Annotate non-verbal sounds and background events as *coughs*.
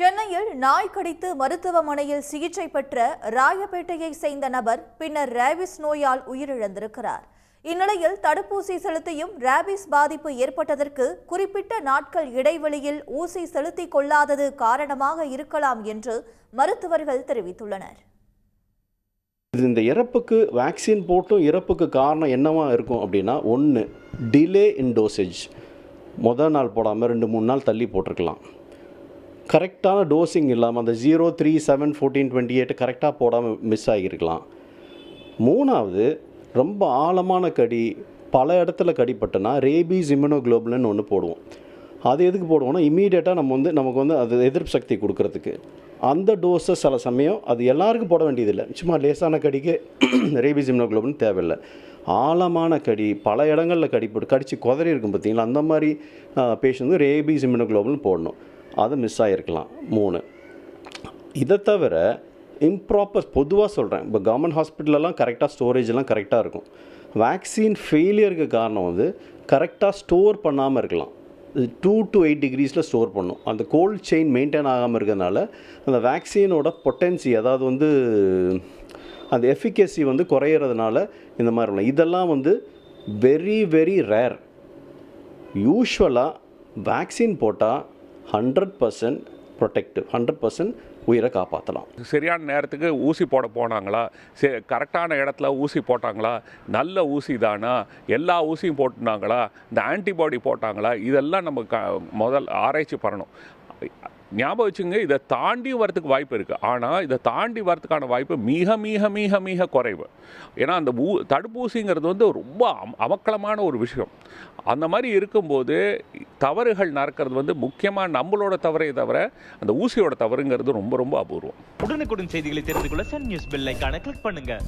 சென்னையில் நாய் கடித்து மருத்துவமனையில் சிகிச்சை பெற்ற ராயப்பேட்டையை சேர்ந்த நபர் பின்னர் ரேபிஸ் நோயால் உயிரிழந்திருக்கிறார். இந்நிலையில் தடுப்பூசி செலுத்தியும் ரேபிஸ் பாதிப்பு ஏற்பட்டதற்கு குறிப்பிட்ட நாட்கள் இடைவெளியில் ஊசி செலுத்திக் கொள்ளாதது காரணமாக இருக்கலாம் என்று மருத்துவர்கள் தெரிவித்துள்ளனர். இந்த இறப்புக்கு வேக்சின் போட்டும் இறப்புக்கு காரணம் என்னவா இருக்கும் அப்படின்னா ஒன்று டிலே இன் டோசேஜ் முதல் நாள் போடாமல் ரெண்டு மூணு நாள் தள்ளி போட்டிருக்கலாம். கரெக்டான டோஸிங் இல்லாமல் அந்த zero three seven fourteen twenty eight கரெக்டாக போடாமல் மிஸ் ஆகியிருக்கலாம். மூணாவது ரொம்ப ஆழமான கடி பல இடத்துல கடிப்பட்டனா ரேபீஸ் இம்யூனோக்ளோபுலன் ஒன்று போடுவோம். அது எதுக்கு போடுவோம்னா இமீடியட்டாக நம்ம வந்து நமக்கு வந்து அது எதிர்ப்பு சக்தி கொடுக்கறதுக்கு. அந்த டோஸை சில சமயம் அது எல்லாருக்கும் போட வேண்டியதில்லை. சும்மா லேசான கடிக்கு *coughs* ரேபீஸ் இம்யூனோகுளோபின் தேவையில்லை. ஆழமான கடி பல இடங்களில் கடிப்பட்டு கடிச்சு குதறி இருக்கும் பார்த்தீங்களா அந்த மாதிரி பேஷண்ட் ரேபீஸ் இம்யூனோகுளோபின் போடணும். அது மிஸ் ஆகிருக்கலாம் மூணு. இதை தவிர இம்ப்ராப்பர் பொதுவாக சொல்கிறேன் இப்போ கவர்மெண்ட் ஹாஸ்பிட்டலெல்லாம் கரெக்டாக ஸ்டோரேஜ்லாம் கரெக்டாக இருக்கும். வேக்சின் ஃபெயிலியருக்கு காரணம் வந்து கரெக்டாக ஸ்டோர் பண்ணாமல் இருக்கலாம். டூ டு எயிட் டிகிரிஸில் ஸ்டோர் பண்ணும். அந்த கோல்ட் செயின் மெயின்டைன் ஆகாமல் இருக்கிறதுனால அந்த வேக்சினோட பொட்டன்சி அதாவது வந்து அந்த எஃபிகசி வந்து குறையிறதுனால இந்த மாதிரி வரலாம் இதெல்லாம் வந்து வெரி வெரி ரேர் யூஸ்வலாக வேக்சின் போட்டால் hundred percent protective hundred percent உயிரை காப்பாற்றலாம் சரியான நேரத்துக்கு ஊசி போட போனாங்களா? சரி கரெக்டான இடத்துல ஊசி போட்டாங்களா? நல்ல ஊசி தானா? எல்லா ஊசியும் போட்டுனாங்களா? இந்த ஆன்டிபாடி போட்டாங்களா? இதெல்லாம் நம்ம க முதல் ஆராய்ச்சி பண்ணணும். ஞாபகம் வச்சுங்க இதை தாண்டி வரத்துக்கு வாய்ப்பு இருக்குது ஆனால் இதை தாண்டி வரத்துக்கான வாய்ப்பு மிக மிக மிக மிக குறைவு. ஏன்னா அந்த ஊ தடுப்பூசிங்கிறது வந்து ரொம்ப அம அமக்கலமான ஒரு விஷயம். அந்த மாதிரி இருக்கும்போது தவறுகள் நடக்கிறது வந்து முக்கியமாக நம்மளோட தவறே தவிர அந்த ஊசியோட தவறுங்கிறது ரொம்ப ரொம்ப அபூர்வம். உடனுக்குடன் செய்திகளை தெரிந்து கொள்ள சன் நியூஸ் பெல் ஐகானை கிளிக் பண்ணுங்கள்